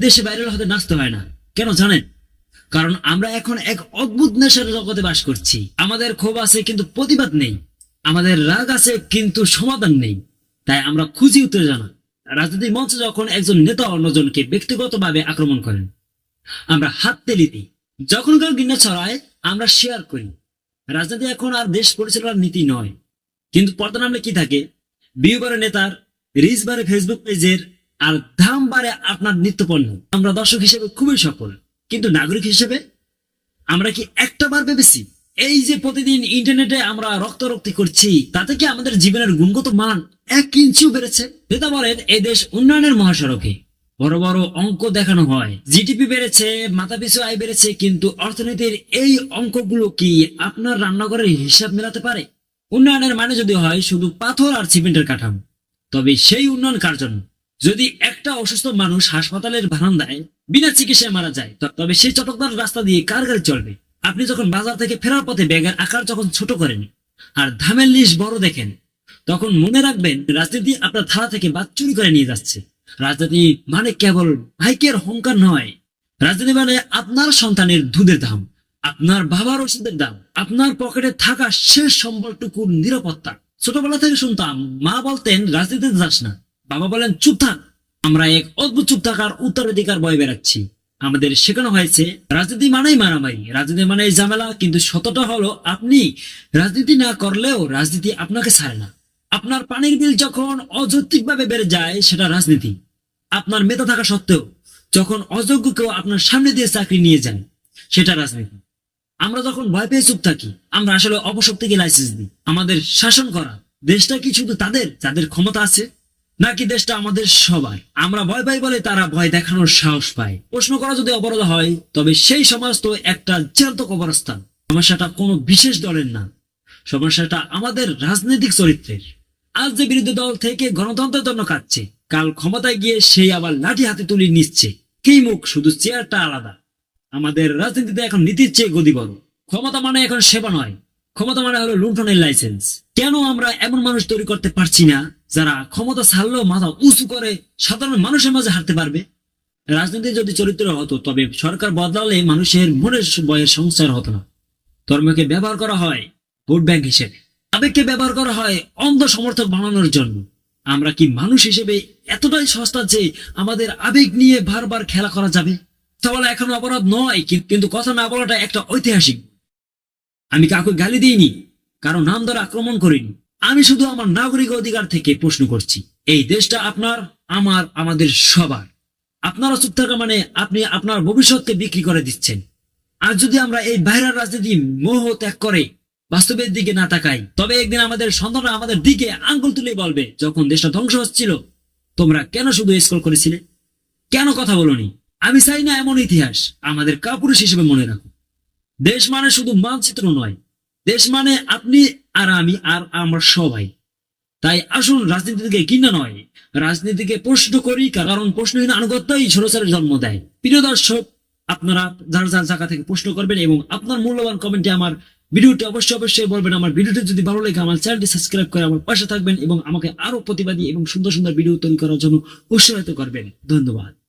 দেশে বাইরের হতে নাচতে হয় না। কেন জানেন? কারণ আমরা এখন এক অদ্ভুত নেশার জগতে বাস করছি। আমাদের ক্ষোভ আছে কিন্তু প্রতিবাদ নেই। আমাদের রাগ আছে কিন্তু সমাধান নেই। তাই আমরা খুঁজি উত্তেজনা রাজনৈতিক মঞ্চে যখন একজন নেতা অন্যজনকে ব্যক্তিগতভাবে আক্রমণ করেন, আমরা হাত তেলি দিই। যখন কেউ ঘৃণা ছড়ায়, আমরা শেয়ার করি। রাজনীতি এখন আর দেশ পরিচালনার নীতি নয়। কিন্তু পর্দা নামলে কি থাকে? বারে নেতার রিচ বারে ফেসবুক পেজের আর দাম বাড়ে আপনার নিত্যপণ্য। আমরা দর্শক হিসেবে খুবই সফল। কিন্তু নাগরিক হিসেবে আমরা কি একটা বার ভেবেছি? এই যে প্রতিদিন ইন্টারনেটে আমরা রক্তারক্তি করছি, তাতে কি আমাদের জীবনের গুণগত মান এক ইঞ্চিও বেড়েছে? নেতা বলেন এই দেশ উন্নয়নের মহাসড়কে বড় বড় অঙ্ক দেখানো হয়। জিডিপি বেড়েছে, মাথাপিছু আয় বেড়েছে, কিন্তু অর্থনীতির এই অঙ্কগুলো কি আপনার রান্নাঘরের হিসাব মেলাতে পারে? উন্নয়নের মানে যদি হয় শুধু পাথর আর সিমেন্টের কাঠামো। তবে সেই উন্নয়ন কার জন্য? যদি একটা অসুস্থ মানুষ হাসপাতালের বারান্দায় বিনা চিকিৎসায় মারা যায় তবে সেই চটকদার রাস্তা দিয়ে কার গাড়ি চলবে? আপনি যখন বাজার থেকে ফেরার পথে ব্যাগের আকার যখন ছোট করেন আর ধামের লিস্ট বড় দেখেন, তখন মনে রাখবেন রাজনীতি আপনার থালা থেকে বাদ চুরি করে নিয়ে যাচ্ছে। রাজনীতি মানে কেবল ভাইকের হংকার নয়। রাজনীতি মানে আপনার সন্তানের দুধের দাম, আপনার বাবার ওষুধের দাম, আপনার পকেটে থাকা শেষ সম্বলটুকুর নিরাপত্তা। ছোটবেলা থেকে শুনতাম, মা বলতেন, রাজনীতিতে যাস না। বাবা বলেন, চুপ থাক, আমরা এক অদ্ভুত চুপ থাকার উত্তরাধিকার বয়ে বেড়াচ্ছি। আমাদের শেখানো হয়েছে, রাজনীতি মানেই মারামারি, রাজনীতি মানে ঝামেলা, কিন্তু সততা হলো আপনি। রাজনীতি না করলেও রাজনীতি আপনাকে ছাড়ে না। আপনার পানির বিল যখন অযৌক্তিকভাবে বেড়ে যায়, সেটা রাজনীতি। আপনার মেধা থাকা সত্ত্বেও, যখন অযোগ্য কেউ আপনার সামনে দিয়ে চাকরি নিয়ে যান, সেটা রাজনীতি। আমরা যখন ভয় পেয়ে চুপ থাকি, আমরা আসলে অপশক্তিকে লাইসেন্স দিই। আমাদের শাসন করা, দেশটা কি শুধু তাদের? যাদের ক্ষমতা আছে নাকি দেশটা আমাদের সবার? আমরা ভয় পাই বলে তারা ভয় দেখানোর সাহস পায়। প্রশ্ন করা যদি অবরোধ হয়, তবে সেই সমাজ তো একটা জ্যান্ত কবরস্থান। সমস্যাটা কোনো বিশেষ দলের না। সমস্যাটা আমাদের রাজনৈতিক চরিত্রের। আজ যে বিরোধী দল থেকে গণতন্ত্রের জন্য কাটছে কাল ক্ষমতায় গিয়ে সেই আবার লাঠি হাতে তুলে নিচ্ছে। কি মুখ, শুধু চেয়ারটা আলাদা। আমাদের রাজনীতিতে এখন নীতির চেয়ে গদি বড়। ক্ষমতা মানে এখন সেবা নয় ক্ষমতা মানে হলো লুণ্ঠনের লাইসেন্স কেন আমরা এমন মানুষ তৈরি করতে পারছি না যারা ক্ষমতা ছাড়লেও মাথা উঁচু করে সাধারণ মানুষের মাঝে হারতে পারবে? রাজনীতি যদি চরিত্র হতো, তবে সরকার বদলালে মানুষের মনের বয়ের সংস্কার হতো না। ধর্মকে ব্যবহার করা হয় ভোট ব্যাংক হিসেবে। আবেগকে ব্যবহার করা হয় অন্ধ সমর্থক বানানোর জন্য। আমরা কি মানুষ হিসেবে এতটাই সস্তা যে আমাদের আবেগ নিয়ে বারবার খেলা করা যাবে? তাহলে এখন অপরাধ নয় কিন্তু কথা না বলাটা একটা ঐতিহাসিক আমি কাউকে গালি দিইনি কারও নাম ধরে আক্রমণ করিনি। আমি শুধু আমার নাগরিক অধিকার থেকে প্রশ্ন করছি, এই দেশটা আপনার, আমার, আমাদের সবার। আপনারা চুপ থাকা মানে আপনি আপনার ভবিষ্যৎকে বিক্রি করে দিচ্ছেন। আর যদি আমরা এই বাইরের রাজনীতি মোহ ত্যাগ করে বাস্তবের দিকে না তাকাই, তবে একদিন আমাদের সন্তানরা আমাদের দিকে আঙ্গুল তুলে বলবে, যখন দেশটা ধ্বংস হচ্ছিল, তোমরা কেন শুধু স্কল করেছিলে? কেন কথা বলনি? আমি চাই না এমন ইতিহাস আমাদের কাপুরুষ হিসেবে মনে রাখো দেশ মানে শুধু মানচিত্র নয়। দেশ মানে আপনি আর আমি আর আমরা সবাই। তাই আসুন রাজনীতি থেকে কিনা নয়। রাজনীতিকে প্রশ্ন করি কারণ প্রশ্নহীন আনুগত্যই ছোটচারের জন্ম দেয়। প্রিয় দর্শক, আপনারা যার যার জায়গা থেকে প্রশ্ন করবেন এবং আপনার মূল্যবান কমেন্টে আমার ভিডিওটি অবশ্যই অবশ্যই বলবেন। আমার ভিডিওটি যদি ভালো লাগে, আমার চ্যানেলটি সাবস্ক্রাইব করে আমার পাশে থাকবেন এবং আমাকে আরও প্রতিবাদী এবং সুন্দর সুন্দর ভিডিও তৈরি করার জন্য উৎসাহিত করবেন। ধন্যবাদ।